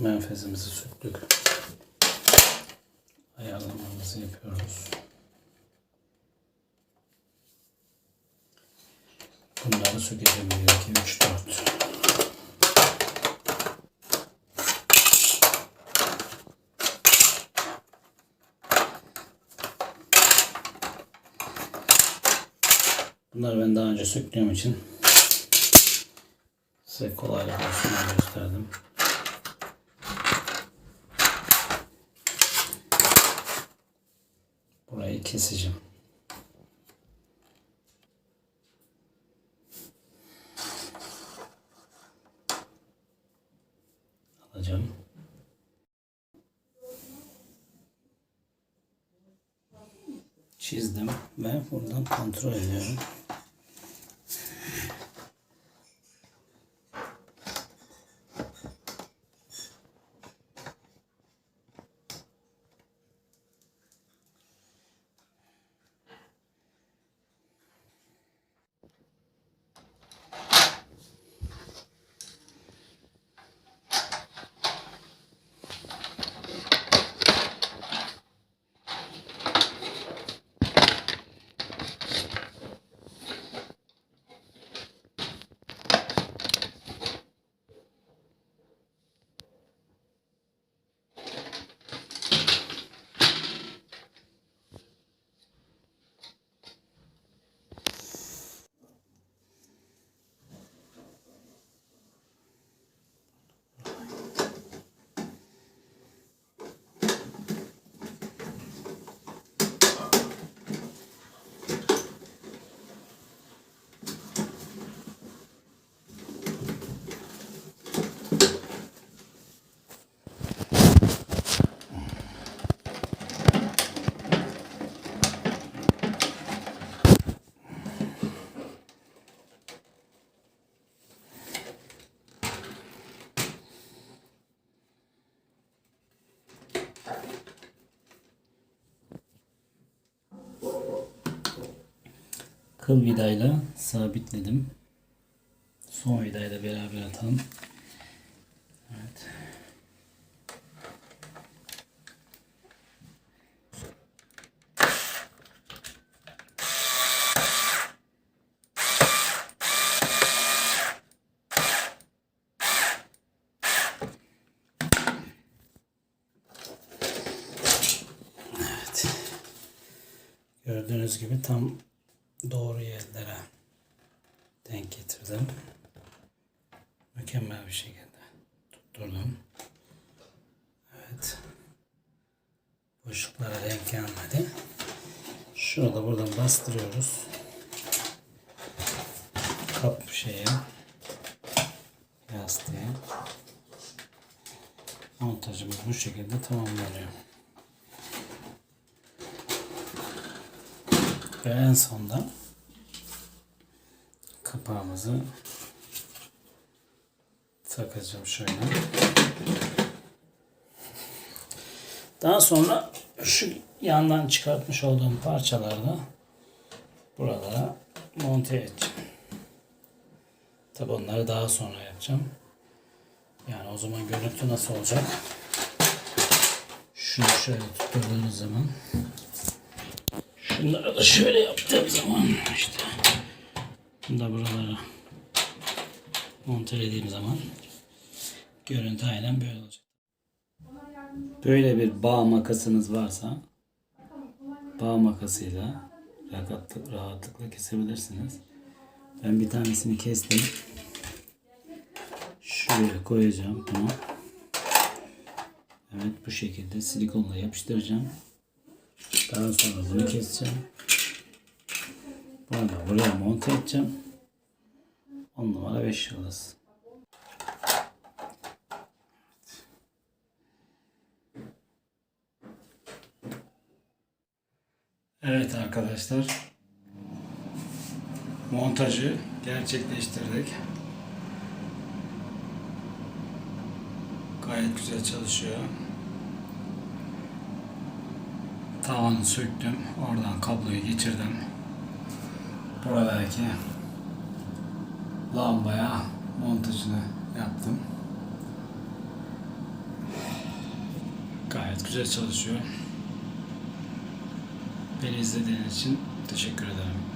menfezimizi söktük. Ayarlamamızı yapıyoruz. Bunları sökeceğim. 1, 2, 3, 4. Bunları ben daha önce söktüğüm için size kolaylık diye gösterdim. Burayı keseceğim. Alacağım. Çizdim ve buradan kontrol ediyorum. Kıl vidayla sabitledim. Son vidayla beraber atalım. Evet. Gördüğünüz gibi tam doğru yerlere denk getirdim. Mükemmel bir şekilde tutturdum. Evet. Boşluklara denk gelmedi. Şurada buradan bastırıyoruz. Kap şeye yastığa. Montajımız bu şekilde tamamlanıyor. Ve en sonda kapağımızı takacağım şöyle. Daha sonra şu yandan çıkartmış olduğum parçaları da buralara monte edeceğim. Tabi onları daha sonra yapacağım. Yani o zaman görüntü nasıl olacak? Şunu şöyle tutturduğunuz zaman Şunları da şöyle yaptığım zaman işte da buralara montelediğim zaman görüntü aynen böyle olacak. Böyle bir bağ makasınız varsa bağ makasıyla rahatlıkla, rahatlıkla kesebilirsiniz. Ben bir tanesini kestim. Şuraya koyacağım bunu. Evet bu şekilde silikonla yapıştıracağım. Daha sonra bunu keseceğim. Bunu da buraya monte edeceğim. 10 numara 5 yıldız. Evet arkadaşlar. Montajı gerçekleştirdik. Gayet güzel çalışıyor tavanı söktüm. Oradan kabloyu geçirdim. Buradaki lambaya montajını yaptım. Gayet güzel çalışıyor. Beni izlediğiniz için teşekkür ederim.